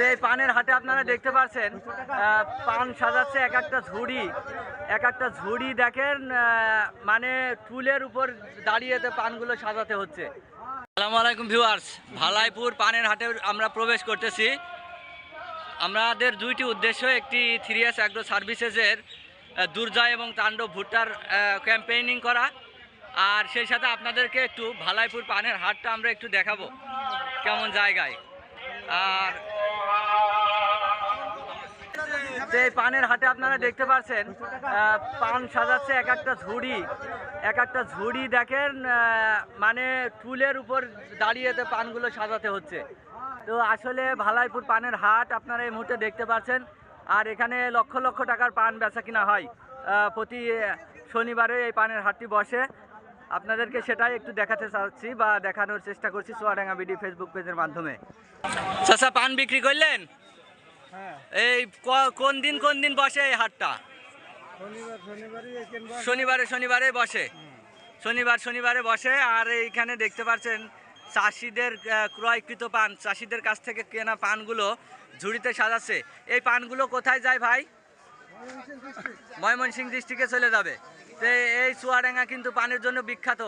তো এই পানের হাটে আপনারা দেখতে পাচ্ছেন পান সাজাচ্ছে এক একটা ঝুড়ি, এক একটা ঝুড়ি দেখেন মানে টুলের উপর দাঁড়িয়ে তো পানগুলো সাজাতে হচ্ছে। আসসালামু আলাইকুম ভিউয়ার্স, ভালাইপুর পানের হাটে আমরা প্রবেশ করতেছি। আমাদের দুইটি উদ্দেশ্য, একটি থ্রি এস অ্যাগ্রো সার্ভিসেসের দুর্জয় এবং তাণ্ডব ভুট্টার ক্যাম্পেইনিং করা। আর সেই সাথে আপনাদেরকে একটু ভালাইপুর পানের হাটটা আমরা একটু দেখাবো, কেমন জায়গায়। আর এই পানের হাটে আপনারা দেখতে পাচ্ছেন পান সাজাচ্ছে এক একটা ঝুড়ি, এক একটা ঝুড়ি দেখেন মানে টুলের উপর দাঁড়িয়ে তো পানগুলো সাজাতে হচ্ছে। তো আসলে ভালাইপুর পানের হাট আপনারা এই মুহূর্তে দেখতে পাচ্ছেন, আর এখানে লক্ষ লক্ষ টাকার পান বেচা কিনা হয়। প্রতি শনিবারে এই পানের হাটটি বসে। আপনাদেরকে সেটাই একটু দেখাতে চাচ্ছি বা দেখানোর চেষ্টা করছি সোয়াডাঙ্গা বিডি ফেসবুক পেজের মাধ্যমে। চাচা, পান বিক্রি করলেন? এই কোন দিন কোন দিন বসে এই হাটটা? শনিবার শনিবারে শনিবারে বসে। শনিবার শনিবারে বসে আর এইখানে দেখতে পাচ্ছেন চাষিদের ক্রয়কৃত পান। চাষিদের কাছ থেকে কেনা পানগুলো ঝুড়িতে সাজাচ্ছে। এই পানগুলো কোথায় যায় ভাই? ময়মনসিংহ ডিস্ট্রিক্টে চলে যাবে। তো এই চুয়াডাঙ্গা কিন্তু পানের জন্য বিখ্যাত।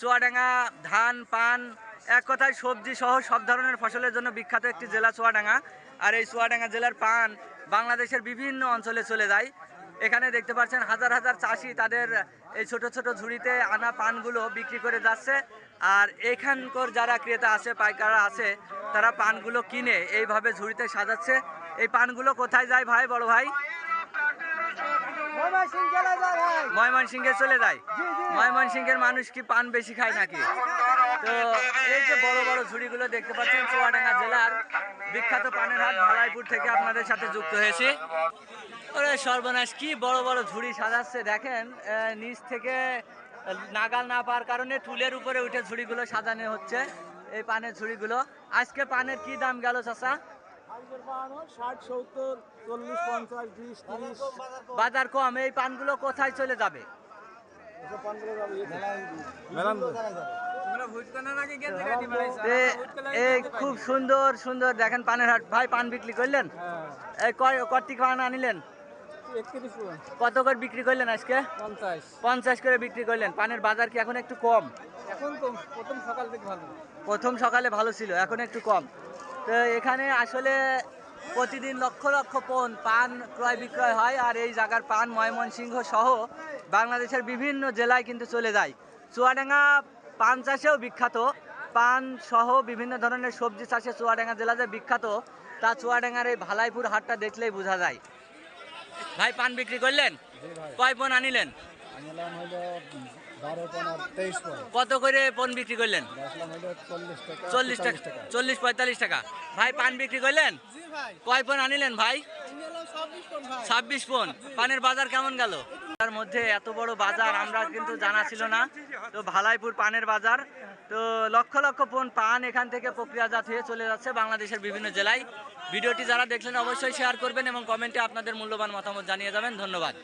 চুয়াডাঙ্গা ধান পান এক কথায় সবজি সহ সব ধরনের ফসলের জন্য বিখ্যাত একটি জেলা চুয়াডাঙ্গা। আর এই চুয়াডাঙ্গা জেলার পান বাংলাদেশের বিভিন্ন অঞ্চলে চলে যায়। এখানে দেখতে পাচ্ছেন হাজার হাজার চাষি তাদের এই ছোট ছোট ঝুড়িতে আনা পানগুলো বিক্রি করে যাচ্ছে। আর এখানকার যারা ক্রেতা আছে, পাইকাররা আছে, তারা পানগুলো কিনে এইভাবে ঝুড়িতে সাজাচ্ছে। এই পানগুলো কোথায় যায় ভাই, বড় ভাই? ময়মনসিংহে চলে যায়। ময়মনসিংহের মানুষ কি পান বেশি খায় নাকি? তো এই যে বড় বড় ঝুড়িগুলো দেখতে পাচ্ছেন চুয়াডাঙ্গা জেলার বিখ্যাত পানের হাট ভালাইপুর থেকে আপনাদের সাথে যুক্ত হয়েছি। ওরে সর্বনাশ কি বড় বড় ঝুড়ি সাজাচ্ছে দেখেন। নিচ থেকে নাগাল না পাওয়ার কারণে টুলের উপরে উঠে ঝুড়িগুলো সাজানো হচ্ছে এই পানের ঝুড়িগুলো। আজকে পানের কি দাম গেল চাচা? বাজার কম এই পানগুলো কোথায় চলে যাবে? খুব সুন্দর সুন্দর দেখেন পানের হাট। ভাই পান বিক্রি করলেন? হ্যাঁ। এই কটি পান আনিলেন? কত করে বিক্রি করলেন আজকে? পঞ্চাশ। করে বিক্রি করলেন। পানের বাজার কি এখন একটু কম? এখন প্রথম সকাল থেকে ভালো। প্রথম সকালে ভালো ছিল এখন একটু কম। তো এখানে আসলে প্রতিদিন লক্ষ লক্ষ পণ পান ক্রয় বিক্রয় হয় আর এই জায়গার পান ময়মনসিংহ সহ বাংলাদেশের বিভিন্ন জেলায় কিন্তু চলে যায়। চুয়াডাঙ্গা পান চাষেও বিখ্যাত। পান সহ বিভিন্ন ধরনের সবজি চাষে চুয়াডাঙ্গা জেলা যে বিখ্যাত তা চুয়াডাঙ্গার এই ভালাইপুর হাটটা দেখলেই বোঝা যায়। ভাই পান বিক্রি করলেন? কয় পণ আনিলেন? কত করে পণ বিক্রি করলেন? চল্লিশ টাকা চল্লিশ পঁয়তাল্লিশ টাকা। ভাই পান বিক্রি করলেন? ভাই। কয় পণ আনিলেন ভাই? ছাব্বিশ পণ পানের বাজার কেমন গেল? তার মধ্যে এত বড় বাজার আমরা কিন্তু জানা ছিল না। তো ভালাইপুর পানের বাজার। তো লক্ষ লক্ষ পণ পান এখান থেকে প্রক্রিয়াজাত হয়ে চলে যাচ্ছে বাংলাদেশের বিভিন্ন জেলায়। ভিডিওটি যারা দেখলেন অবশ্যই শেয়ার করবেন এবং কমেন্টে আপনাদের মূল্যবান মতামত জানিয়ে যাবেন। ধন্যবাদ।